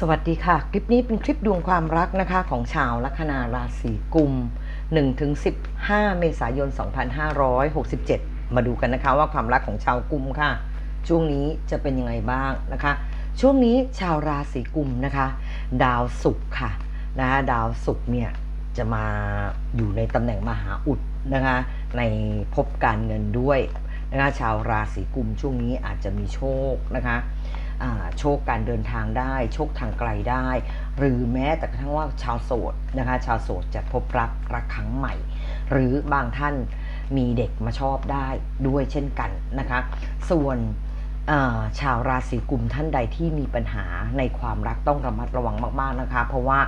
สวัสดีค่ะ คลิปนี้เป็นคลิปดวงความรักนะคะของชาวลัคนาราศีกุม 1-15 เมษายน 2567 มาดูกันนะคะว่าความรักของชาวกุมค่ะ ช่วงนี้จะเป็นยังไงบ้างนะคะ ช่วงนี้ชาวราศีกุมนะคะ ดาวศุกร์ค่ะนะคะดาวศุกร์เนี่ยจะมาอยู่ในตำแหน่งมหาอุดนะคะในภพการเงินด้วยนะคะชาวราศีกุมช่วงนี้อาจจะมีโชคนะคะ โชคการเดินทางได้ โชคทางไกลได้ หรือแม้แต่กระทั่งว่าชาวโสดนะคะชาวโสดจะพบรักรักครั้งใหม่ หรือบางท่านมีเด็กมาชอบได้ด้วยเช่นกันนะคะส่วนชาวราศีกุมท่านใดที่มีปัญหาในความรักต้องระมัดระวังมาก ๆนะคะ เพราะว่า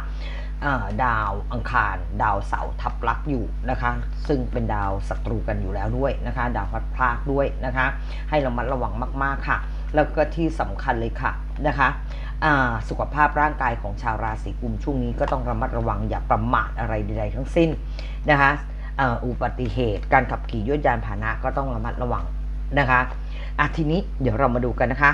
อ่าดาวอังคาร ดาวเสาร์ทับลักอยู่นะคะ ซึ่งเป็นดาวศัตรูกันอยู่แล้วด้วยนะคะ ดาวพัดพลากด้วยนะคะ ให้ระมัดระวังมาก ๆค่ะ แล้วก็ที่สำคัญเลยค่ะนะคะสุขภาพร่างกายของชาวราศีกุมช่วงนี้ก็ต้องระมัดระวังอย่าประมาทอะไรใดๆทั้งสิ้นนะคะอุบัติเหตุการขับขี่ยวดยานพาหนะก็ต้องระมัดระวังนะคะอะทีนี้เดี๋ยวเรามาดูกันนะคะ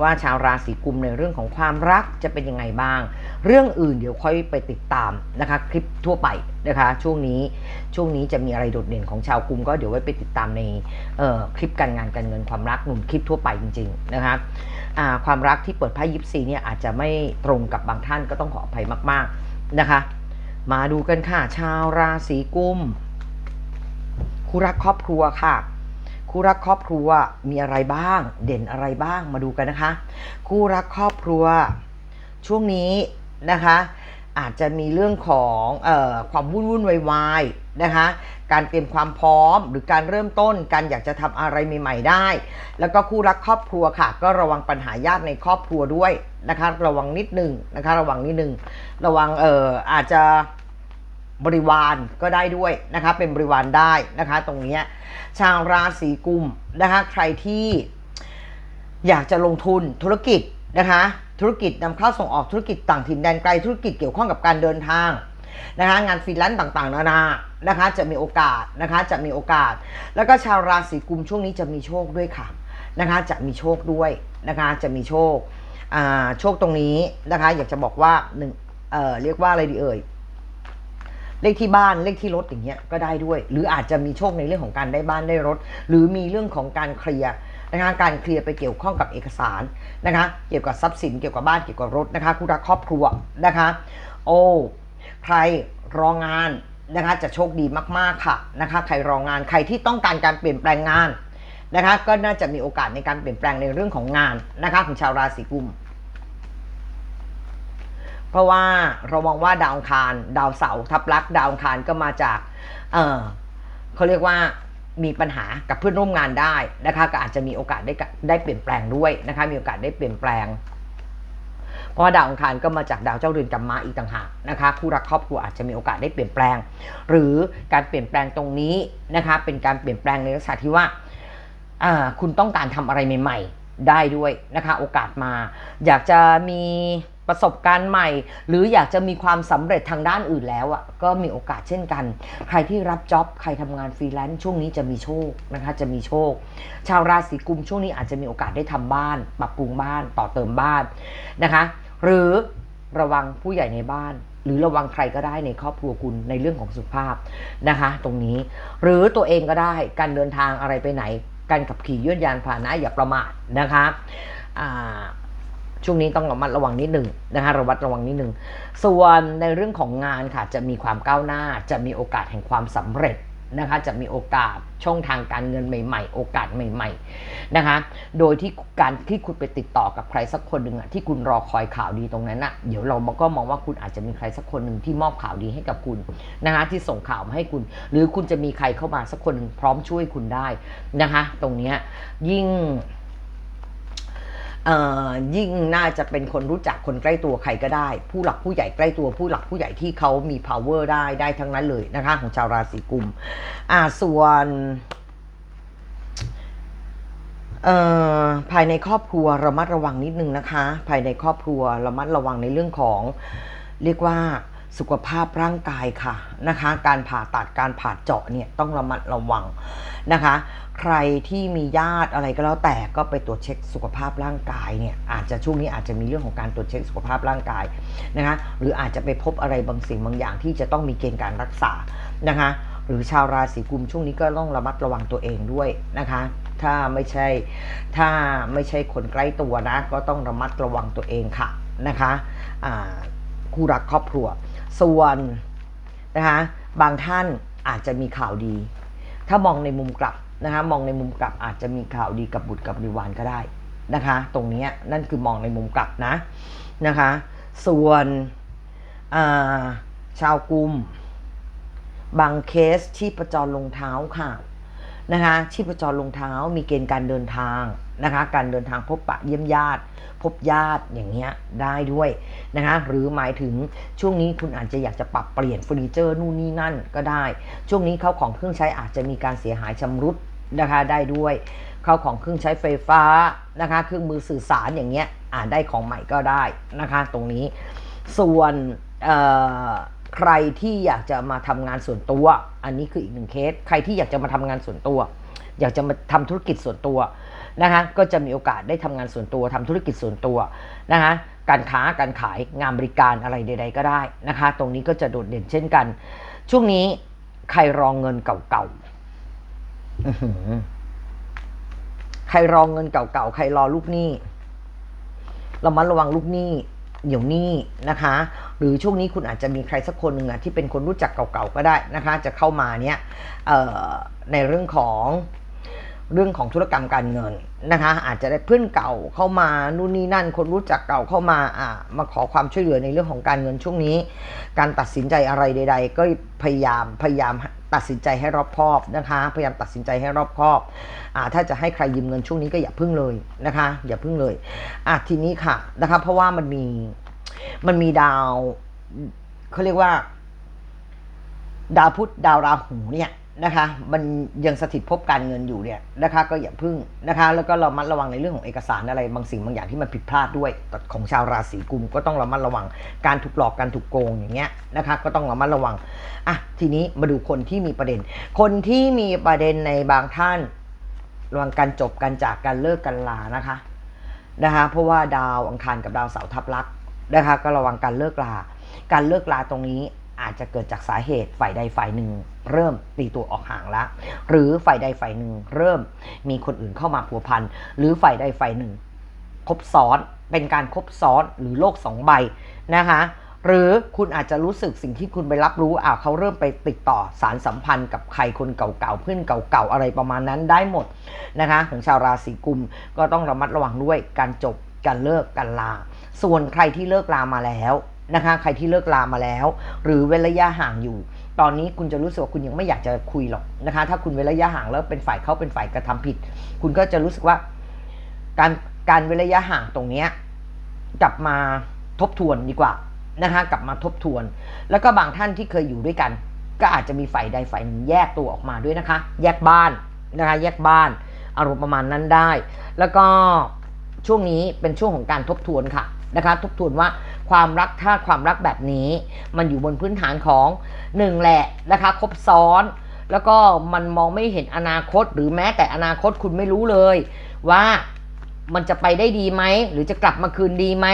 ว่าชาวราศีกุมในเรื่องของความรักจะเป็นยังไงบ้าง เรื่องอื่นเดี๋ยวค่อยไปติดตามนะคะ คลิปทั่วไปนะคะ ช่วงนี้ช่วงนี้จะมีอะไรโดดเด่นของชาวกุม ก็เดี๋ยวไว้ไปติดตามในออคลิปการงานการเงินความรักหนุนคลิปทั่วไปจริง ๆ นะคะความรักที่เปิดไพ่ยิปซีเนี่ยอาจจะไม่ตรงกับบางท่านก็ต้องขออภัยมาก ๆนะคะ มาดูกันค่ะ ชาวราศีกุมคู่รักครอบครัวค่ะ คู่รักครอบครัวมีอะไรบ้าง เด่นอะไรบ้างมาดูกันนะคะ คู่รักครอบครัว ช่วงนี้นะคะ อาจจะมีเรื่องของออความวุ่นวุ่นวายวายนะคะการเตรียมความพร้อมหรือการเริ่มต้นการอยากจะทำอะไรใหม่ ๆ ได้ แล้วก็คู่รักครอบครัวค่ะ ก็ระวังปัญหาญาติในครอบครัวด้วยนะคะ ระวังนิดนึงนะคะ ระวังนิดนึงระวังเอออาจจะ บริวารก็ได้ด้วยนะคะเป็นบริวารได้นะคะ ตรงนี้ชาวราศีกุมนะคะใครที่อยากจะลงทุนธุรกิจนะคะธุรกิจนำเข้าส่งออกธุรกิจต่างถิ่นแดนไกลธุรกิจเกี่ยวข้องกับการเดินทางนะคะงานฟรีแลนซ์ต่างๆ นานานะคะจะมีโอกาสนะคะจะมีโอกาส แล้วก็ชาวราศีกุมช่วงนี้จะมีโชคด้วยค่ะนะคะจะมีโชคด้วยนะคะจะมีโชคอ่าโชคตรงนี้นะคะอยากจะบอกว่าหนึ่งเออเรียกว่าอะไรดีเอ่ย เลขที่บ้านเลขที่รถอย่างเงี้ยก็ได้ด้วย หรืออาจจะมีโชคในเรื่องของการได้บ้านได้รถ หรือมีเรื่องของการเคลียร์นะคะการเคลียร์ไปเกี่ยวข้องกับเอกสารนะคะเกี่ยวกับทรัพย์สินเกี่ยวกับบ้านเกี่ยวกับรถนะคะคู่รักครอบครัวนะคะ โอ้ใครรองานนะคะจะโชคดีมากๆค่ะนะคะใครรองานใครที่ต้องการการเปลี่ยนแปลงงานนะคะก็น่าจะมีโอกาสในการเปลี่ยนแปลงในเรื่องของงานนะคะของชาวราศีกุม เพราะว่าเรามองว่าดาวอังคารดาวเสาทับลักดาวอังคารก็มาจากเออเขาเรียกว่ามีปัญหากับเพื่อนร่วมงานได้นะคะก็อาจจะมีโอกาสได้ได้เปลี่ยนแปลงด้วยนะคะมีโอกาสได้เปลี่ยนแปลง เพราะดาวอังคารก็มาจากดาวเจ้าเรือนกรรมะอีกต่างหากนะคะคู่รักครอบครัวอาจจะมีโอกาสได้เปลี่ยนแปลง หรือการเปลี่ยนแปลงตรงนี้นะคะเป็นการเปลี่ยนแปลงในลักษณะที่ว่าอ่าคุณต้องการทำอะไรใหม่ ๆ ได้ด้วยนะคะโอกาสมา อยากจะมี ประสบการณ์ใหม่ หรืออยากจะมีความสำเร็จทางด้านอื่นแล้วอะก็มีโอกาสเช่นกัน ใครที่รับจ็อบใครทำงานฟรีแลนซ์ช่วงนี้จะมีโชคนะคะจะมีโชค ชาวราศีกุมช่วงนี้อาจจะมีโอกาสได้ทำบ้าน ปรับปรุงบ้านต่อเติมบ้านนะคะ หรือระวังผู้ใหญ่ในบ้าน หรือระวังใครก็ได้ในครอบครัวคุณในเรื่องของสุขภาพนะคะ ตรงนี้หรือตัวเองก็ได้การเดินทางอะไรไปไหน การขับขี่ยวดยานพาหนะอย่าประมาทนะคะอ่า ช่วงนี้ต้องระมัดระวังนิดหนึ่งนะคะระมัดระวังนิดหนึ่งส่วนในเรื่องของงานค่ะจะมีความก้าวหน้า จะมีโอกาสแห่งความสำเร็จนะคะจะมีโอกาสช่องทางการเงินใหม่ๆ โอกาสใหม่ๆนะคะโดยที่การที่คุณไปติดต่อกับใครสักคนหนึ่งอะที่คุณรอคอยข่าวดีตรงนั้นอะเดี๋ยวเราก็มองว่าคุณอาจจะมีใครสักคนหนึ่งที่มอบข่าวดีให้กับคุณนะคะที่ส่งข่าวมาให้คุณ หรือคุณจะมีใครเข้ามาสักคนหนึ่งพร้อมช่วยคุณได้นะคะตรงเนี้ยยิ่ง ยิ่งน่าจะเป็นคนรู้จักคนใกล้ตัวใครก็ได้ ผู้หลักผู้ใหญ่ใกล้ตัวผู้หลักผู้ใหญ่ที่เขามี power ได้ได้ทั้งนั้นเลยนะคะของชาวราศีกุมอ่าส่วนภายในครอบครัวระมัดระวังนิดนึงนะคะ ภายในครอบครัวระมัดระวังในเรื่องของเรียกว่า สุขภาพร่างกายค่ะนะคะ การผ่าตัดการผ่าเจาะเนี่ยต้องระมัดระวังนะคะ ใครที่มีญาติอะไรก็แล้วแต่ก็ไปตรวจเช็คสุขภาพร่างกายเนี่ยอาจจะช่วงนี้อาจจะมีเรื่องของการตรวจเช็คสุขภาพร่างกายนะคะหรืออาจจะไปพบอะไรบางสิ่งบางอย่างที่จะต้องมีเกณฑ์การรักษานะคะ หรือชาวราศีกุมช่วงนี้ก็ต้องระมัดระวังตัวเองด้วยนะคะ ถ้าไม่ใช่ถ้าไม่ใช่คนใกล้ตัวนะก็ต้องระมัดระวังตัวเองค่ะนะคะคู่รักครอบครัว ส่วนนะคะบางท่านอาจจะมีข่าวดี ถ้ามองในมุมกลับนะคะมองในมุมกลับอาจจะมีข่าวดีกับบุตรกับบริวารก็ได้นะคะ ตรงนี้นั่นคือมองในมุมกลับนะนะคะ ส่วนาชาวกุม บางเคสที่ประจรลงเท้าค่ะนะคะชีพจรลงเท้ามีเกณฑ์การเดินทาง นะคะ การเดินทางพบปะเยี่ยมญาติ พบญาติอย่างเงี้ยได้ด้วยนะคะหรือหมายถึงช่วงนี้คุณอาจจะอยากจะปรับเปลี่ยนเฟอร์นิเจอร์นู่นนี่นั่นก็ได้ ช่วงนี้เข้าของเครื่องใช้อาจจะมีการเสียหายชำรุดนะคะได้ด้วยเข้าของเครื่องใช้ไฟฟ้านะคะ เครื่องมือสื่อสารอย่างเงี้ยอาจได้ของใหม่ก็ได้นะคะ ตรงนี้ส่วนใครที่อยากจะมาทำงานส่วนตัว อันนี้คืออีกหนึ่งเคส ใครที่อยากจะมาทำงานส่วนตัว อยากจะมาทำธุรกิจส่วนตัวนะคะก็จะมีโอกาสได้ทำงานส่วนตัวทำธุรกิจส่วนตัวนะคะการค้าการขายงานบริการอะไรใด ๆ ก็ได้นะคะ ตรงนี้ก็จะโดดเด่นเช่นกัน ช่วงนี้ใครรองเงินเก่าๆใครรองเงินเก่าๆใครรอลูกหนี้เรามาระวังลูกหนี้เดี๋ยวหนี้นะคะ หรือช่วงนี้คุณอาจจะมีใครสักคนหนึ่งอะที่เป็นคนรู้จักเก่าๆก็ได้นะคะ จะเข้ามาเนี่ยในเรื่องของ เรื่องของธุรกรรมการเงินนะคะ อาจจะได้เพื่อนเก่าเข้ามานู่นนี่นั่น คนรู้จักเก่าเข้ามาอ่ามาขอความช่วยเหลือในเรื่องของการเงินช่วงนี้ การตัดสินใจอะไรใด ๆ ก็พยายามพยายามตัดสินใจให้รอบคอบนะคะ พยายามตัดสินใจให้รอบคอบอ่าถ้าจะให้ใครยืมเงินช่วงนี้ก็อย่าพึ่งเลยนะคะ อย่าพึ่งเลยอะทีนี้ค่ะนะคะ เพราะว่ามันมีมันมีดาวเขาเรียกว่า ดาวพุธดาวราหูเนี่ย นะคะ มันยังสถิตภพการเงินอยู่เนี่ยนะคะ ก็อย่าพึ่งนะคะ แล้วก็เรามัดระวังในเรื่องของเอกสารอะไรบางสิ่งบางอย่างที่มันผิดพลาดด้วยของชาวราศีกุมก็ต้องระมัดระวังการถูกหลอกการถูกโกงอย่างเงี้ยนะคะ ก็ต้องระมัดระวังอะทีนี้มาดูคนที่มีประเด็น คนที่มีประเด็นในบางท่านระวังการจบการจากการเลิกกันลานะคะนะคะเพราะว่าดาวอังคารกับดาวเสาร์ทับลักนะคะก็ระวังการเลิกลา การเลิกลาตรงนี้ อาจจะเกิดจากสาเหตุฝ่ายใดฝ่ายหนึ่ง เริ่มตีตัวออกห่างล้วหรือฝ่ายใดฝ่ายหนึ่ง เริ่มมีคนอื่นเข้ามาพัวพันหรือฝ่ายใดฝ่ายหนึ่งคบซ้อนเป็นการครบซ้อนหรือโลกสองใบนะคะหรือคุณอาจจะรู้สึกสิ่งที่คุณไปรับรู้อ่าเขาเริ่มไปติดต่อสารสัมพันธ์กับใครคนเก่าๆเพื่อนเก่าๆอะไรประมาณนั้นได้หมดนะคะของชาวราศีกุมก็ต้องระมัดระวังด้วยการจบการเลิกการลา ส่วนใครที่เลิกลามาแล้ว นะคะ ใครที่เลิกลามาแล้ว หรือเว้นระยะห่างอยู่ ตอนนี้คุณจะรู้สึกว่าคุณยังไม่อยากจะคุยหรอกนะคะ ถ้าคุณเว้นระยะห่างแล้วเป็นฝ่ายเขาเป็นฝ่ายกระทำผิด คุณก็จะรู้สึกว่า การการเว้นระยะห่างตรงเนี้ยกลับมาทบทวนดีกว่านะคะกลับมาทบทวน แล้วก็บางท่านที่เคยอยู่ด้วยกัน ก็อาจจะมีฝ่ายใดฝ่ายหนึ่งแยกตัวออกมาด้วยนะคะ แยกบ้านนะคะ แยกบ้าน อารมณ์ประมาณนั้นได้ แล้วก็ช่วงนี้เป็นช่วงของการทบทวนค่ะ นะคะทบทวนว่าความรักถ้าความรักแบบนี้ มันอยู่บนพื้นฐานของหนึ่งแหละนะคะครบซ้อน แล้วก็มันมองไม่เห็นอนาคต หรือแม้แต่อนาคตคุณไม่รู้เลย ว่ามันจะไปได้ดีไหม หรือจะกลับมาคืนดีไหม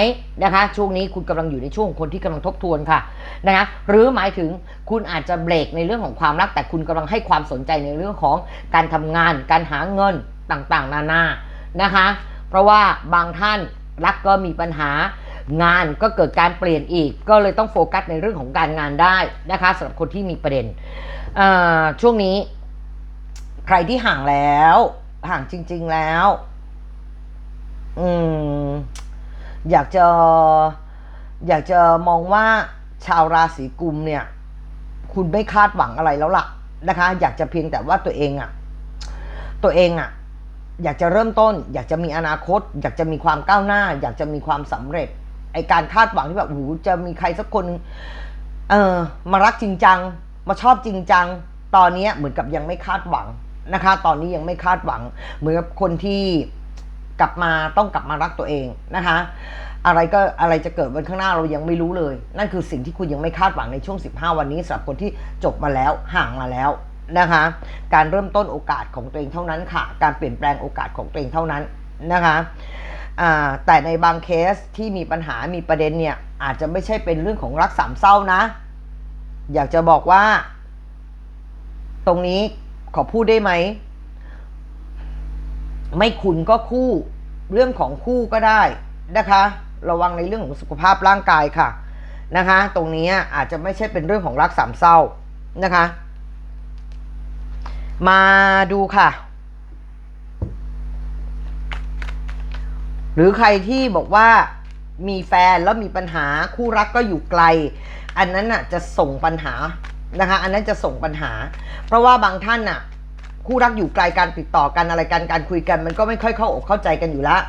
นะคะ ช่วงนี้คุณกำลังอยู่ในช่วงของคนที่กำลังทบทวนค่ะนะคะหรือหมายถึงคุณอาจจะเบรกในเรื่องของความรัก แต่คุณกำลังให้ความสนใจในเรื่องของการทำงาน การหาเงินต่างๆ นานานะคะ เพราะว่าบางท่าน รักก็มีปัญหางานก็เกิดการเปลี่ยนอีก ก็เลยต้องโฟกัสในเรื่องของการงานได้นะคะสำหรับคนที่มีประเด็นช่วงนี้ ใครที่ห่างแล้ว ห่างจริง ๆแล้ว อืม อยากจะ อยากจะมองว่าชาวราศีกุมเนี่ย คุณไม่คาดหวังอะไรแล้วล่ะนะคะ อยากจะเพียงแต่ว่าตัวเองอะตัวเองอะ อยากจะเริ่มต้น อยากจะมีอนาคต อยากจะมีความก้าวหน้า อยากจะมีความสำเร็จไอการคาดหวังที่แบบโอ้โหจะมีใครสักคนเออมารักจริงจัง มาชอบจริงจัง ตอนนี้เหมือนกับยังไม่คาดหวังนะคะ ตอนนี้ยังไม่คาดหวัง เหมือนกับคนที่กลับมาต้องกลับมารักตัวเองนะคะ อะไรก็อะไรจะเกิดวันข้างหน้าเรายังไม่รู้เลย นั่นคือสิ่งที่คุณยังไม่คาดหวังในช่วง 15 วันนี้สำหรับคนที่จบมาแล้วห่างมาแล้ว นะคะการเริ่มต้นโอกาสของตัวเองเท่านั้นค่ะ การเปลี่ยนแปลงโอกาสของตัวเองเท่านั้นนะคะแต่ในบางเคสที่มีปัญหามีประเด็นเนี่ยอาจจะไม่ใช่เป็นเรื่องของรักสามเศร้านะ อยากจะบอกว่า ตรงนี้ขอพูดได้ไหม ไม่คุณก็คู่ เรื่องของคู่ก็ได้นะคะ ระวังในเรื่องของสุขภาพร่างกายค่ะนะคะ ตรงนี้อาจจะไม่ใช่เป็นเรื่องของรักสามเศร้านะคะ มาดูค่ะ หรือใครที่บอกว่ามีแฟนแล้วมีปัญหาคู่รักก็อยู่ไกล อันนั้นน่ะจะส่งปัญหานะคะ อันนั้นจะส่งปัญหา เพราะว่าบางท่านน่ะ คู่รักอยู่ไกลการติดต่อกันอะไรกันการคุยกัน มันก็ไม่ค่อยเข้าอกเข้าใจกันอยู่แล้ว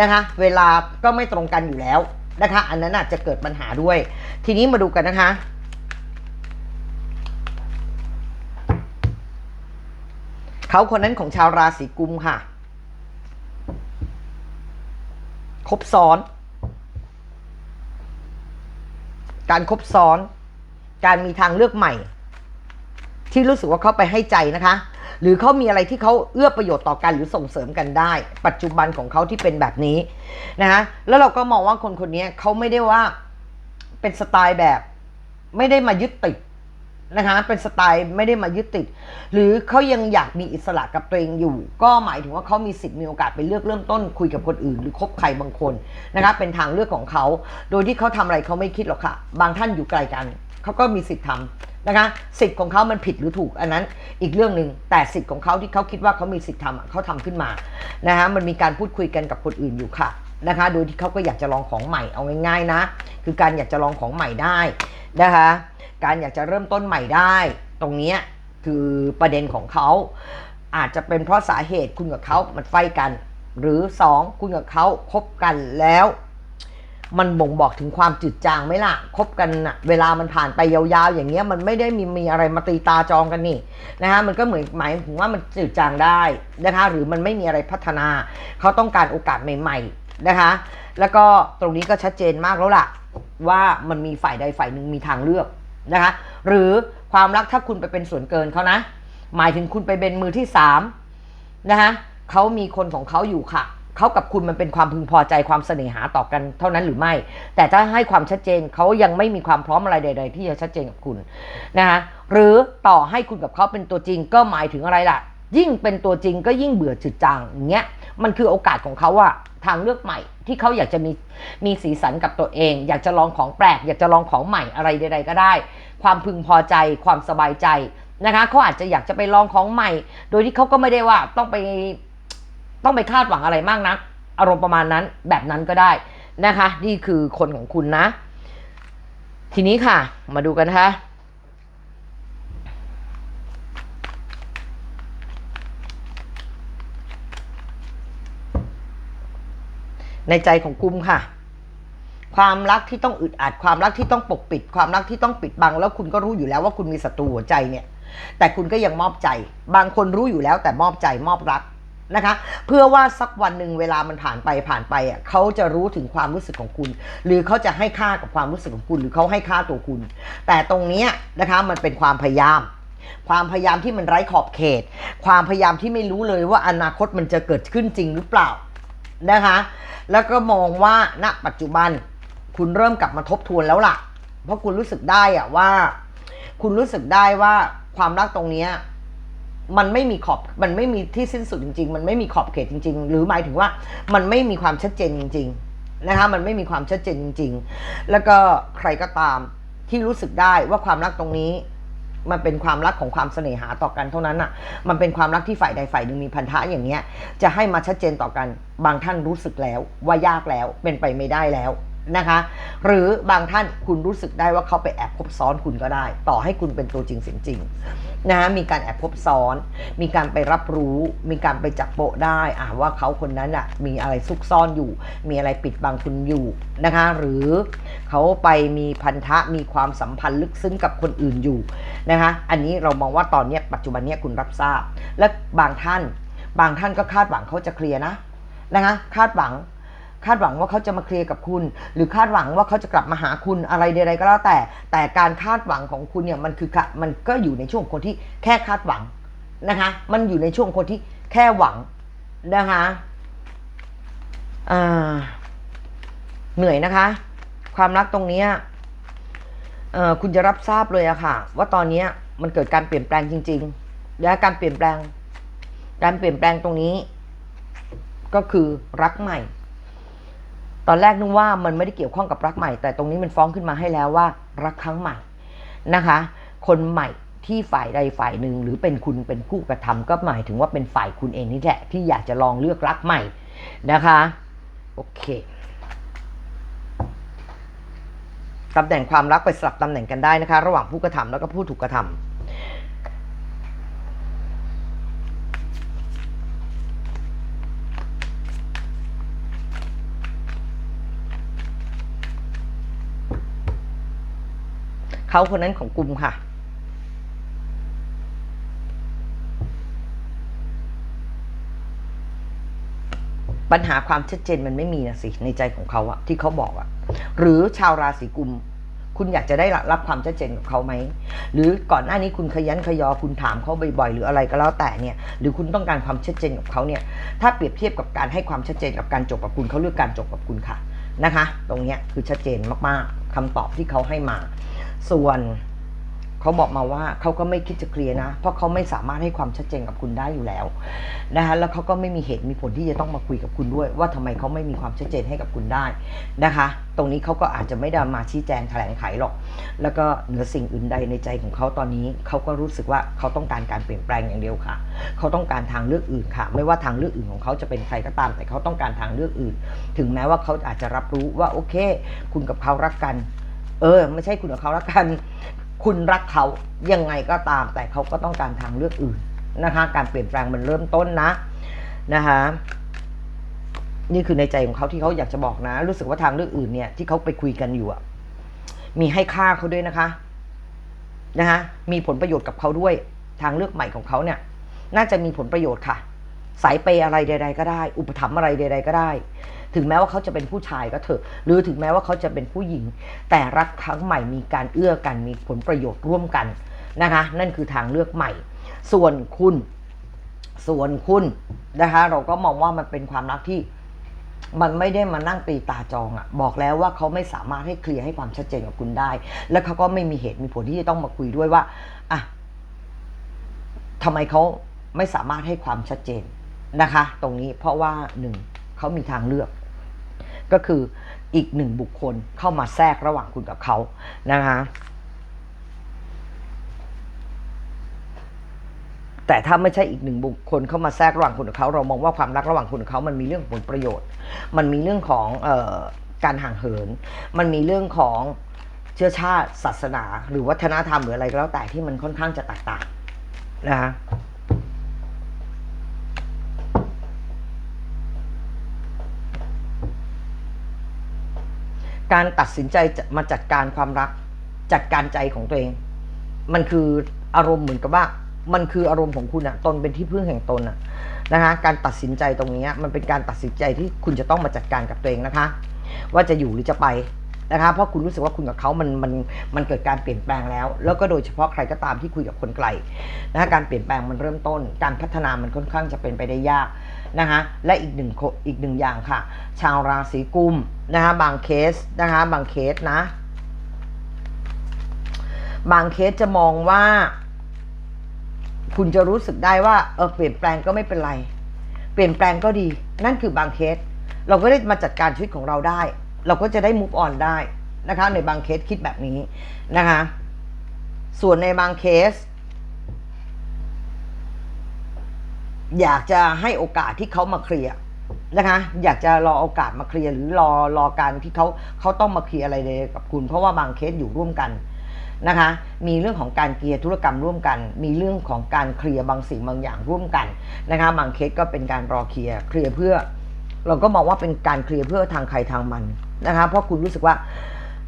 นะคะ เวลาก็ไม่ตรงกันอยู่แล้วนะคะ อันนั้นอาจจะเกิดปัญหาด้วย ทีนี้มาดูกันนะคะ เขาคนนั้นของชาวราศีกุมค่ะ ครบซ้อน การครบซ้อน การมีทางเลือกใหม่ ที่รู้สึกว่าเขาไปให้ใจนะคะ หรือเขามีอะไรที่เขาเอื้อประโยชน์ต่อกันหรือส่งเสริมกันได้ ปัจจุบันของเขาที่เป็นแบบนี้นะคะแล้วเราก็มองว่าคนคนนี้เขาไม่ได้ว่าเป็นสไตล์แบบ ไม่ได้มายึดติด นะคะเป็นสไตล์ไม่ได้มายึดติด หรือเขายังอยากมีอิสระกับตัวเองอยู่ ก็หมายถึงว่าเขามีสิทธิ์มีโอกาสไปเลือกเริ่มต้นคุยกับคนอื่น หรือคบใครบางคนนะคะเป็นทางเลือกของเขา โดยที่เขาทำอะไรเขาไม่คิดหรอกค่ะ บางท่านอยู่ไกลกันเขาก็มีสิทธิ์ทำนะคะสิทธิ์ของเขามันผิดหรือถูกอันนั้นอีกเรื่องหนึ่งแต่สิทธิ์ของเขาที่เขาคิดว่าเขามีสิทธิ์ทำเขาทำขึ้นมานะคะมันมีการพูดคุยกันกับคนอื่นอยู่ค่ะนะคะโดยที่เขาก็อยากจะลองของใหม่เอาง่ายๆนะ คือการอยากจะลองของใหม่ได้นะคะ การอยากจะเริ่มต้นใหม่ได้ ตรงนี้คือประเด็นของเขา อาจจะเป็นเพราะสาเหตุคุณกับเขามันไฟกัน หรือสองคุณกับเขาคบกันแล้ว มันบ่งบอกถึงความจืดจางไหมล่ะคบกันนะเวลามันผ่านไปยาวๆ อย่างเงี้ยมันไม่ได้มีมีอะไรมาตีตาจองกันนี่นะคะมันก็เหมือนหมายถึงว่ามันจืดจางได้นะคะหรือมันไม่มีอะไรพัฒนาเขาต้องการโอกาสใหม่ๆนะคะแล้วก็ตรงนี้ก็ชัดเจนมากแล้วล่ะว่ามันมีฝ่ายใดฝ่ายหนึ่งมีทางเลือก นะคะ หรือความรักถ้าคุณไปเป็นส่วนเกินเขานะ หมายถึงคุณไปเป็นมือที่สามนะคะเขามีคนของเขาอยู่ค่ะเขากับคุณมันเป็นความพึงพอใจความเสน่หาต่อกันเท่านั้นหรือไม่ แต่ถ้าให้ความชัดเจนเขายังไม่มีความพร้อมอะไรใด ๆ ที่จะชัดเจนกับคุณนะคะหรือต่อให้คุณกับเขาเป็นตัวจริงก็หมายถึงอะไรล่ะ ยิ่งเป็นตัวจริงก็ยิ่งเบื่อจืดจางอย่างเงี้ยมันคือโอกาสของเขาอะ ทางเลือกใหม่ ที่เขาอยากจะมีมีสีสันกับตัวเอง อยากจะลองของแปลก อยากจะลองของใหม่อะไรใดๆก็ได้ ความพึงพอใจความสบายใจนะคะเขาอาจจะอยากจะไปลองของใหม่ โดยที่เขาก็ไม่ได้ว่าต้องไปต้องไปคาดหวังอะไรมากนัก อารมณ์ประมาณนั้นแบบนั้นก็ได้นะคะ นี่คือคนของคุณนะ ทีนี้ค่ะ มาดูกันนะคะ ในใจของกุมค่ะ ความรักที่ต้องอึดอัด ความรักที่ต้องปกปิด ความรักที่ต้องปิดบัง แล้วคุณก็รู้อยู่แล้วว่าคุณมีศัตรูหัวใจเนี่ย แต่คุณก็ยังมอบใจ บางคนรู้อยู่แล้วแต่มอบใจมอบรักนะคะ เพื่อว่าสักวันหนึ่งเวลามันผ่านไปผ่านไปอะเขาจะรู้ถึงความรู้สึกของคุณ หรือเขาจะให้ค่ากับความรู้สึกของคุณ หรือเขาให้ค่าตัวคุณ แต่ตรงนี้นะคะมันเป็นความพยายามความพยายามที่มันไร้ขอบเขต ความพยายามที่ไม่รู้เลยว่าอนาคตมันจะเกิดขึ้นจริงหรือเปล่า นะคะ แล้วก็มองว่าณปัจจุบันคุณเริ่มกลับมาทบทวนแล้วล่ะ เพราะคุณรู้สึกได้อะว่า คุณรู้สึกได้ว่าความรักตรงเนี้ยมันไม่มีขอบมันไม่มีที่สิ้นสุดจริง ๆ มันไม่มีขอบเขตจริง ๆ หรือหมายถึงว่ามันไม่มีความชัดเจนจริง ๆนะคะ มันไม่มีความชัดเจนจริง ๆ แล้วก็ใครก็ตามที่รู้สึกได้ว่าความรักตรงนี้ มันเป็นความรักของความเสน่หาต่อกันเท่านั้นอะ มันเป็นความรักที่ฝ่ายใดฝ่ายหนึ่งมีพันธะอย่างเนี้ย จะให้มาชัดเจนต่อกัน บางท่านรู้สึกแล้วว่ายากแล้วเป็นไปไม่ได้แล้ว นะคะ หรือบางท่านคุณรู้สึกได้ว่าเขาไปแอบคบซ้อนคุณก็ได้ ต่อให้คุณเป็นตัวจริงเสียงจริงนะมีการแอบคบซ้อน มีการไปรับรู้ มีการไปจับโปะได้อ่าว่าเขาคนนั้นอะมีอะไรซุกซ่อนอยู่ มีอะไรปิดบังคุณอยู่นะคะ หรือเขาไปมีพันธะมีความสัมพันธ์ลึกซึ้งกับคนอื่นอยู่นะคะ อันนี้เรามองว่าตอนนี้ปัจจุบันนี้คุณรับทราบ และบางท่าน บางท่านก็คาดหวังเขาจะเคลียร์นะนะคะคาดหวัง คาดหวังว่าเขาจะมาเคลียร์กับคุณ หรือคาดหวังว่าเขาจะกลับมาหาคุณอะไรใดๆก็แล้วแต่ แต่การคาดหวังของคุณเนี่ยมันคือมันก็อยู่ในช่วงคนที่แค่คาดหวังนะคะ มันอยู่ในช่วงคนที่แค่หวังนะคะเหนื่อยนะคะ ความรักตรงนี้คุณจะรับทราบเลยอะค่ะ ว่าตอนนี้มันเกิดการเปลี่ยนแปลงจริง ๆ และการเปลี่ยนแปลง การเปลี่ยนแปลงตรงนี้ ก็คือรักใหม่ ตอนแรกนึกว่ามันไม่ได้เกี่ยวข้องกับรักใหม่ แต่ตรงนี้มันฟ้องขึ้นมาให้แล้วว่า รักครั้งใหม่นะคะ คนใหม่ที่ฝ่ายใดฝ่ายหนึ่งหรือเป็นคุณเป็นผู้กระทำก็หมายถึงว่าเป็นฝ่ายคุณเองนี่แหละที่อยากจะลองเลือกรักใหม่นะคะ โอเคตำแหน่งความรักไปสลับตำแหน่งกันได้นะคะ ระหว่างผู้กระทำแล้วก็ผู้ถูกกระทำ เขาคนนั้นของกลุ่มค่ะ ปัญหาความชัดเจนมันไม่มีนะสิในใจของเขาอะที่เขาบอกอะหรือชาวราศีกุม คุณอยากจะได้รับความชัดเจนกับเขาไหม หรือก่อนหน้านี้คุณขยันขยอคุณถามเขาบ่อยๆ หรืออะไรก็แล้วแต่เนี่ย หรือคุณต้องการความชัดเจนกับเขาเนี่ย ถ้าเปรียบเทียบกับการให้ความชัดเจนกับการจบกับคุณเขาเลือกการจบกับคุณค่ะนะคะ ตรงเนี้ยคือชัดเจนมากๆคำตอบที่เขาให้มา ส่วนเขาบอกมาว่าเขาก็ไม่คิดจะเคลียร์นะ เพราะเขาไม่สามารถให้ความชัดเจนกับคุณได้อยู่แล้วนะคะแล้วเขาก็ไม่มีเหตุมีผลที่จะต้องมาคุยกับคุณด้วย ว่าทำไมเขาไม่มีความชัดเจนให้กับคุณได้นะคะ ตรงนี้เขาก็อาจจะไม่ได้มาชี้แจงแถลงไขหรอก แล้วก็เหนือสิ่งอื่นใดในใจของเขาตอนนี้เขาก็รู้สึกว่าเขาต้องการการเปลี่ยนแปลงอย่างเดียวค่ะ เขาต้องการทางเลือกอื่นค่ะ ไม่ว่าทางเลือกอื่นของเขาจะเป็นใครก็ตาม แต่เขาต้องการทางเลือกอื่น ถึงแม้ว่าเขาอาจจะรับรู้ว่าโอเค คุณกับเขารักกัน เออ ไม่ใช่คุณกับเขารักกัน คุณรักเขายังไงก็ตาม แต่เขาก็ต้องการทางเลือกอื่นนะคะ การเปลี่ยนแปลงมันเริ่มต้นนะนะคะนี่คือในใจของเขาที่เขาอยากจะบอกนะ รู้สึกว่าทางเลือกอื่นเนี่ยที่เขาไปคุยกันอยู่อะมีให้ค่าเขาด้วยนะคะนะคะมีผลประโยชน์กับเขาด้วย ทางเลือกใหม่ของเขาเนี่ย น่าจะมีผลประโยชน์ค่ะ สายเปย์อะไรใด ๆ ก็ได้ อุปถัมภ์อะไรใด ๆ ก็ได้ ถึงแม้ว่าเขาจะเป็นผู้ชายก็เถอะ หรือถึงแม้ว่าเขาจะเป็นผู้หญิง แต่รักครั้งใหม่มีการเอื้อกันมีผลประโยชน์ร่วมกันนะคะ นั่นคือทางเลือกใหม่ ส่วนคุณ ส่วนคุณนะคะ เราก็มองว่ามันเป็นความรักที่มันไม่ได้มานั่งตีตาจองอะบอกแล้วว่าเขาไม่สามารถให้เคลียร์ให้ความชัดเจนกับคุณได้ และเขาก็ไม่มีเหตุมีผลที่จะต้องมาคุยด้วยว่าอะทำไมเขาไม่สามารถให้ความชัดเจนนะคะ ตรงนี้เพราะว่าหนึ่งเขามีทางเลือก ก็คืออีกหนึ่งบุคคลเข้ามาแทรกระหว่างคุณกับเขานะคะแต่ถ้าไม่ใช่อีกหนึ่งบุคคลเข้ามาแทรกระหว่างคุณกับเขาเรามองว่าความรักระหว่างคุณกับเขามันมีเรื่องผลประโยชน์ มันมีเรื่องของออการห่างเหิน มันมีเรื่องของเชื้อชาติศาสนา หรือวัฒนธรรมหรืออะไรก็แล้วแต่ที่มันค่อนข้างจะแตกต่างนะคะ การตัดสินใจจะมาจัดการความรัก จัดการใจของตัวเอง มันคืออารมณ์เหมือนกับว่า มันคืออารมณ์ของคุณอะตนเป็นที่พึ่งแห่งตนอะนะคะการตัดสินใจตรงนี้มันเป็นการตัดสินใจที่คุณจะต้องมาจัดการกับตัวเองนะคะ ว่าจะอยู่หรือจะไป นะคะเพราะคุณรู้สึกว่าคุณกับเขามันมันมันเกิดการเปลี่ยนแปลงแล้ว แล้วก็โดยเฉพาะใครก็ตามที่คุยกับคนไกลนะคะการเปลี่ยนแปลงมันเริ่มต้น การพัฒนามันค่อนข้างจะเป็นไปได้ยากนะคะและอีกหนึ่งอีกหนึ่งอย่างค่ะ ชาวราศีกุมนะคะบางเคสนะคะบางเคสนะ บางเคสจะมองว่า คุณจะรู้สึกได้ว่าเออเปลี่ยนแปลงก็ไม่เป็นไร เปลี่ยนแปลงก็ดี นั่นคือบางเคส เราก็ได้มาจัดการชีวิตของเราได้ เราก็จะได้ move on ได้นะคะ ในบางเคสคิดแบบนี้นะคะ ส่วนในบางเคส อยากจะให้โอกาสที่เขามาเคลียร์นะคะ อยากจะรอโอกาสมาเคลียร์หรือรอรอการที่เขาเขาต้องมาเคลียร์อะไรเลยกับคุณ เพราะว่าบางเคสอยู่ร่วมกันนะคะ มีเรื่องของการเคลียร์ธุรกรรมร่วมกัน มีเรื่องของการเคลียร์บางสิ่งบางอย่างร่วมกันนะคะ บางเคสก็เป็นการรอเคลียร์เคลียร์เพื่อ เราก็มองว่าเป็นการเคลียร์เพื่อทางใครทางมัน นะคะเพราะคุณรู้สึกว่า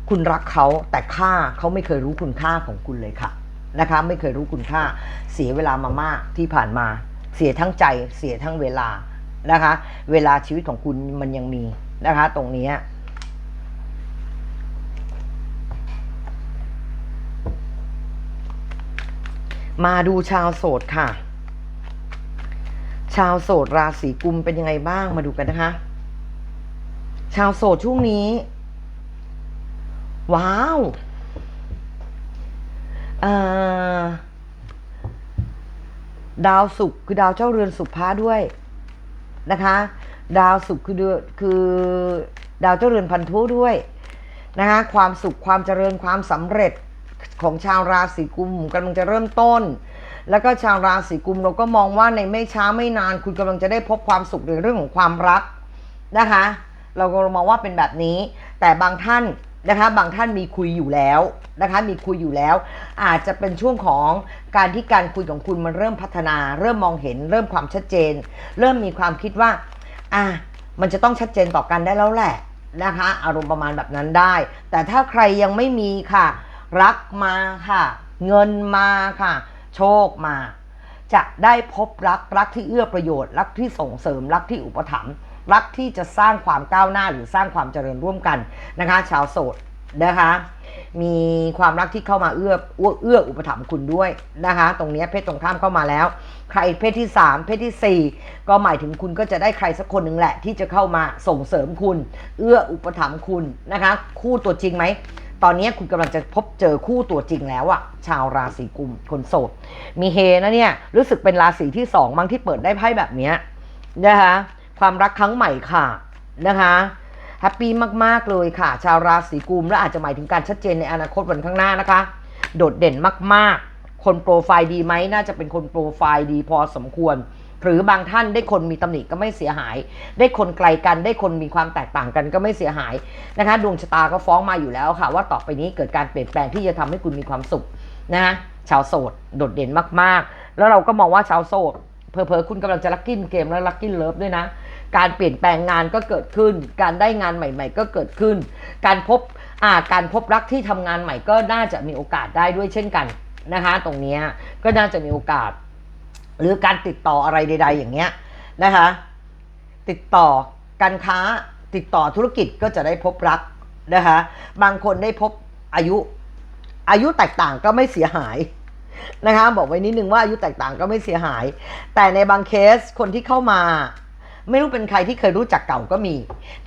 คุณรักเขาแต่ค่าเขาไม่เคยรู้คุณค่าของคุณเลยค่ะนะคะไม่เคยรู้คุณค่าเสียเวลามามากที่ผ่านมา เสียทั้งใจเสียทั้งเวลานะคะ เวลาชีวิตของคุณมันยังมีนะคะ ตรงนี้มาดูชาวโสดค่ะ ชาวโสดราศีกุมเป็นยังไงบ้างมาดูกันนะคะ ชาวโสดช่วงนี้ ว้าวดาวศุกร์คือดาวเจ้าเรือนสุภาด้วยนะคะ ดาวศุกร์คือเดือนคือดาวเจ้าเรือนพันธุด้วยนะคะความสุขความเจริญความสำเร็จของชาวราศีกุมกำลังจะเริ่มต้น แล้วก็ชาวราศีกุมเราก็มองว่าในไม่ช้าไม่นาน คุณกำลังจะได้พบความสุขในเรื่องของความรักนะคะ เราก็มองว่าเป็นแบบนี้ แต่บางท่านนะคะบางท่านมีคุยอยู่แล้วนะคะมีคุยอยู่แล้ว อาจจะเป็นช่วงของการที่การคุยของคุณมันเริ่มพัฒนา เริ่มมองเห็น เริ่มความชัดเจน เริ่มมีความคิดว่าอะมันจะต้องชัดเจนต่อกันได้แล้วแหละนะคะอารมณ์ประมาณแบบนั้นได้ แต่ถ้าใครยังไม่มีค่ะ รักมาค่ะ เงินมาค่ะ โชคมา จะได้พบรักรักที่เอื้อประโยชน์ รักที่ส่งเสริมรักที่อุปถัมภ์ รักที่จะสร้างความก้าวหน้าหรือสร้างความเจริญร่วมกันนะคะ ชาวโสดนะคะ มีความรักที่เข้ามาเอื้อเอื้ออุปถัมภ์คุณด้วยนะคะ ตรงนี้เพศตรงข้ามเข้ามาแล้ว ใครเพศที่ 3 เพศทีสี่ 4 ก็หมายถึงคุณก็จะได้ใครสักคนหนึ่งแหละ ที่จะเข้ามาส่งเสริมคุณ เอื้ออุปถัมภ์คุณนะคะ คู่ตัวจริงไหมตอนนี้คุณกำลังจะพบเจอคู่ตัวจริงแล้วอะชาวราศีกุมคนโสดมีเฮนะเนี่ยรู้สึกเป็นราศีที่สองมั้งที่เปิดได้ไพ่แบบเนี้ยนะคะ ความรักครั้งใหม่ค่ะนะคะแฮปปี้มากๆเลยค่ะ ชาวราศีกุมและอาจจะหมายถึงการชัดเจนในอนาคตวันข้างหน้านะคะ โดดเด่นมากๆ คนโปรไฟล์ดีไหมน่าจะเป็นคนโปรไฟล์ดีพอสมควร หรือบางท่านได้คนมีตำหนิก็ไม่เสียหาย ได้คนไกลกันได้คนมีความแตกต่างกันก็ไม่เสียหายนะคะ ดวงชะตาก็ฟ้องมาอยู่แล้วค่ะ ว่าต่อไปนี้เกิดการเปลี่ยนแปลงที่จะทำให้คุณมีความสุขนะชาวโสดโดดเด่นมากๆ แล้วเราก็มองว่าชาวโสดเพอเพอคุณกำลังจะลักกิ้นเกมและลักกิ้นเลิฟด้วยนะ การเปลี่ยนแปลงงานก็เกิดขึ้น การได้งานใหม่ ๆ ก็เกิดขึ้น การพบอ่าการพบรักที่ทำงานใหม่ก็น่าจะมีโอกาสได้ด้วยเช่นกันนะคะ ตรงนี้ก็น่าจะมีโอกาส หรือการติดต่ออะไรใด ๆ อย่างเงี้ยนะคะ ติดต่อการค้าติดต่อธุรกิจก็จะได้พบรักนะคะ บางคนได้พบอายุ อายุแตกต่างก็ไม่เสียหายนะคะ บอกไว้นิดนึงว่าอายุแตกต่างก็ไม่เสียหาย แต่ในบางเคสคนที่เข้ามา ไม่รู้เป็นใครที่เคยรู้จักเก่าก็มี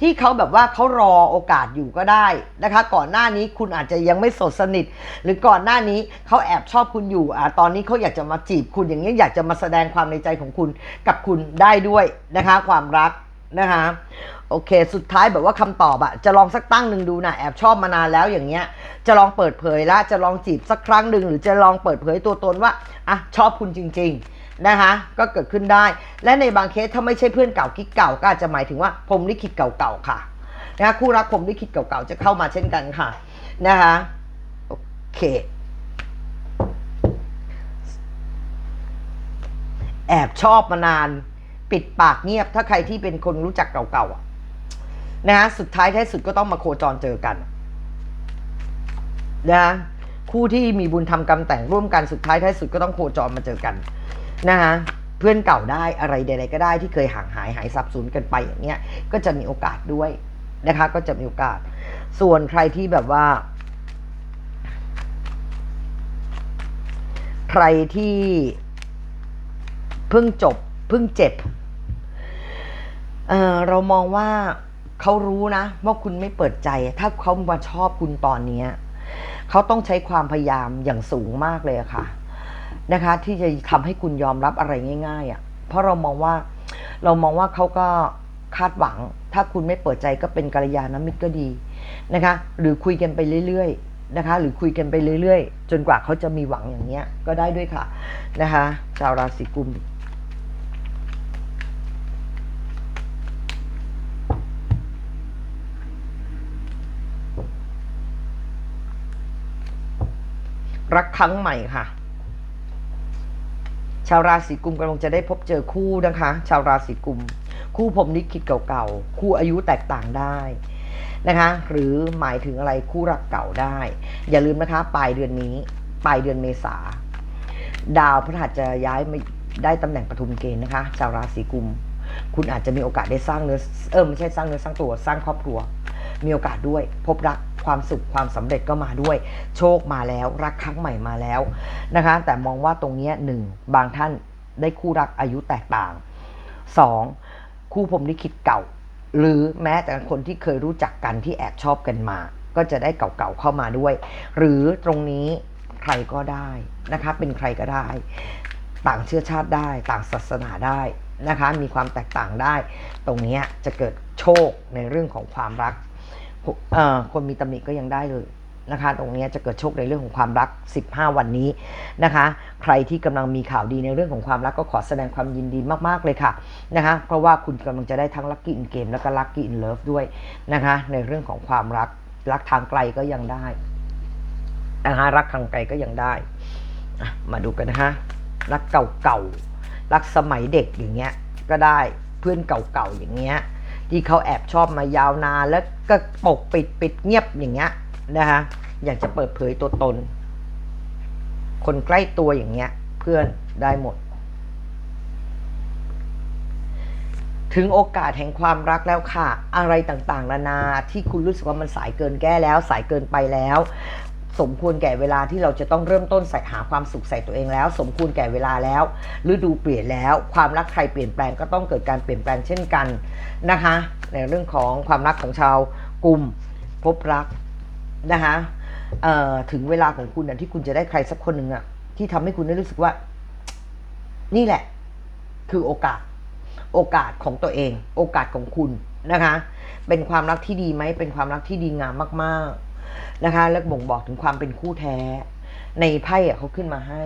ที่เขาแบบว่าเขารอโอกาสอยู่ก็ได้นะคะ ก่อนหน้านี้คุณอาจจะยังไม่สดสนิท หรือก่อนหน้านี้เขาแอบชอบคุณอยู่อ่าตอนนี้เขาอยากจะมาจีบคุณอย่างนี้ยอยากจะมาแสดงความในใจของคุณกับคุณได้ด้วยนะคะ ความรักนะคะโอเค สุดท้ายแบบว่าคำตอบอะจะลองสักตั้งหนึ่งดูนะแอบชอบมานานแล้วอย่างเงี้ย จะลองเปิดเผยละจะลองจีบสักครั้งหนึ่งหรือจะลองเปิดเผยตัวตนว่าอะชอบคุณจริง ๆ นะคะก็เกิดขึ้นได้ และในบางเคสถ้าไม่ใช่เพื่อนเก่ากิ๊กเก่าก็อาจจะหมายถึงว่าพรมลิขิตเก่าๆค่ะนะคะคู่รักพรมลิขิตเก่าๆจะเข้ามาเช่นกันค่ะนะคะโอเคแอบชอบมานานปิดปากเงียบถ้าใครที่เป็นคนรู้จักเก่าๆนะฮะสุดท้ายท้ายสุดก็ต้องมาโคจรเจอกันนะคู่ที่มีบุญทำกรรมแต่งร่วมกันสุดท้ายท้ายสุดก็ต้องโคจรมาเจอกัน นะฮะเพื่อนเก่าได้อะไรใดๆก็ได้ที่เคยห่างหายหายสับสูญกันไปอย่างเงี้ยก็จะมีโอกาสด้วยนะคะ ก็จะมีโอกาส ส่วนใครที่แบบว่า ใครที่เพิ่งจบเพิ่งเจ็บเออเรามองว่าเขารู้นะว่าคุณไม่เปิดใจ ถ้าเขามาชอบคุณตอนเนี้ยเขาต้องใช้ความพยายามอย่างสูงมากเลยค่ะ นะคะ ที่จะทำให้คุณยอมรับอะไรง่ายๆอะ่ะเพราะเรามองว่าเรามองว่าเขาก็คาดหวัง ถ้าคุณไม่เปิดใจก็เป็นกัลยาณมิตรก็ดีนะคะ หรือคุยกันไปเรื่อยๆนะคะ หรือคุยกันไปเรื่อยๆ จนกว่าเขาจะมีหวังอย่างเงี้ยก็ได้ด้วยค่ะนะคะชาวราศีกุมรักครั้งใหม่ค่ะ ชาวราศีกุมกำลังจะได้พบเจอคู่นะคะ ชาวราศีกุม คู่ผมนิคิดเก่าๆ คู่อายุแตกต่างได้นะคะ หรือหมายถึงอะไรคู่รักเก่าได้ อย่าลืมนะคะ ปลายเดือนนี้ ปลายเดือนเมษา ดาวพฤหัสจะย้ายมาได้ตำแหน่งปฐุมเกณฑ์นะคะ ชาวราศีกุม คุณอาจจะมีโอกาสได้สร้างเนื้อเออไม่ใช่สร้างเนื้อสร้างตัวสร้างครอบครัว มีโอกาสด้วย พบรัก ความสุขความสำเร็จก็มาด้วย โชคมาแล้ว รักครั้งใหม่มาแล้วนะคะ แต่มองว่าตรงนี้หนึ่งบางท่านได้คู่รักอายุแตกต่างสองคู่ผมลิขิตเก่า หรือแม้แต่คนที่เคยรู้จักกันที่แอบชอบกันมา ก็จะได้เก่าๆเข้ามาด้วย หรือตรงนี้ใครก็ได้นะคะ เป็นใครก็ได้ ต่างเชื้อชาติได้ ต่างศาสนาได้นะคะ มีความแตกต่างได้ ตรงนี้จะเกิดโชคในเรื่องของความรัก คนมีตำหนิก็ยังได้เลยนะคะ ตรงนี้จะเกิดโชคในเรื่องของความรัก 15 วันนี้นะคะ ใครที่กำลังมีข่าวดีในเรื่องของความรักก็ขอแสดงความยินดีมากๆเลยค่ะนะคะ เพราะว่าคุณกำลังจะได้ทั้งลัคกี้อินเกมแล้วก็ลัคกี้อินเลิฟด้วยนะคะ ในเรื่องของความรักรักทางไกลก็ยังได้นะคะรักทางไกลก็ยังได้มาดูกันนะคะรักเก่าๆรักสมัยเด็กอย่างเงี้ยก็ได้เพื่อนเก่าๆอย่างเงี้ย ที่เขาแอบชอบมายาวนานแล้วก็ปกปิดปิดเงียบอย่างเงี้ยนะคะอยากจะเปิดเผยตัวตน คนใกล้ตัวอย่างเงี้ย เพื่อนได้หมด ถึงโอกาสแห่งความรักแล้วค่ะ อะไรต่างๆนานาที่คุณรู้สึกว่ามันสายเกินแก้แล้ว สายเกินไปแล้ว สมควรแก่เวลาที่เราจะต้องเริ่มต้นใส่หาความสุขใส่ตัวเองแล้ว สมควรแก่เวลาแล้วฤดูเปลี่ยนแล้ว ความรักใครเปลี่ยนแปลงก็ต้องเกิดการเปลี่ยนแปลงเช่นกันนะคะ ในเรื่องของความรักของชาวกลุ่มพบรักนะคะเอ่อถึงเวลาของคุณนะที่คุณจะได้ใครสักคนหนึ่งอะที่ทำให้คุณได้รู้สึกว่า นี่แหละ คือโอกาส โอกาสของตัวเอง โอกาสของคุณนะคะ เป็นความรักที่ดีไหมเป็นความรักที่ดีงามมาก ๆ นะคะและบ่งบอกถึงความเป็นคู่แท้ ในไพ่เขาขึ้นมาให้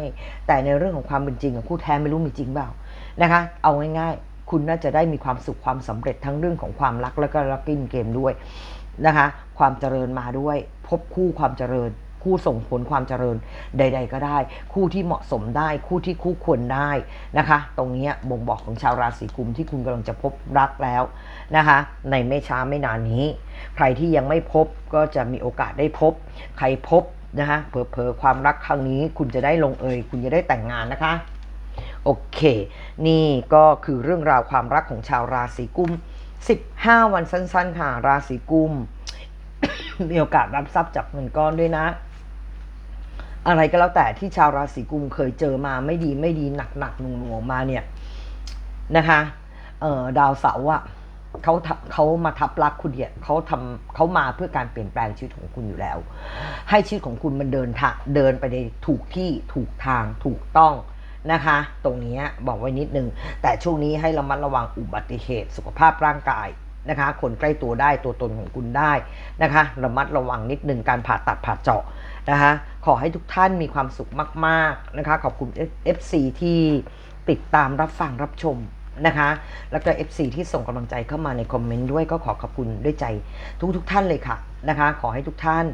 แต่ในเรื่องของความเป็นจริงคู่แท้ไม่รู้มีจริงเปล่านะคะเอาง่ายๆ คุณน่าจะได้มีความสุขความสำเร็จทั้งเรื่องของความรักแล้วก็รักกินเกมด้วยนะคะความเจริญมาด้วย พบคู่ความเจริญ คู่ส่งผลความเจริญใด ๆ ก็ได้ คู่ที่เหมาะสมได้ คู่ที่คู่ควรได้นะคะ ตรงนี้บ่งบอกของชาวราศีกุมที่คุณกำลังจะพบรักแล้วนะคะ ในไม่ช้าไม่นานนี้ ใครที่ยังไม่พบก็จะมีโอกาสได้พบ ใครพบนะคะเผลอๆความรักครั้งนี้ คุณจะได้ลงเอยคุณจะได้แต่งงานนะคะโอเค นี่ก็คือเรื่องราวความรักของชาวราศีกุม 15 วันสั้นๆค่ะ ราศีกุม มีโอกาสรับทรัพย์จากเงินก้อนด้วยนะ อะไรก็แล้วแต่ที่ชาวราศีกุมเคยเจอมาไม่ดีไม่ดีหนักหนักหน่วงหน่วงมาเนี่ยนะคะเอ่อดาวเสาร์อะเขาทำเขามาทับรักคุณเนี่ยเขาทำเขามาเพื่อการเปลี่ยนแปลงชีวิตของคุณอยู่แล้ว ให้ชีวิตของคุณมันเดินทางเดินไปในถูกที่ถูกทางถูกต้องนะคะ ตรงนี้บอกไว้นิดนึง แต่ช่วงนี้ให้ระมัดระวังอุบัติเหตุ สุขภาพร่างกายนะคะ คนใกล้ตัวได้ตัวตนของคุณได้นะคะ ระมัดระวังนิดนึงการผ่าตัดผ่าเจาะนะคะ ขอให้ทุกท่านมีความสุขมาก ๆ นะคะ ขอบคุณ FC ที่ติดตามรับฟังรับชมนะคะ แล้วก็ FC ที่ส่งกำลังใจเข้ามาในคอมเมนต์ด้วยก็ขอขอบคุณด้วยใจทุกทุกๆท่านเลยค่ะนะคะ ขอให้ทุกท่าน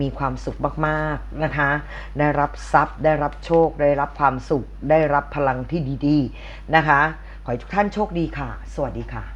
มีความสุขมากๆนะคะ ได้รับทรัพย์ ได้รับโชค ได้รับความสุข ได้รับพลังที่ดี ๆ นะคะ ขอให้ทุกท่านโชคดีค่ะ สวัสดีค่ะ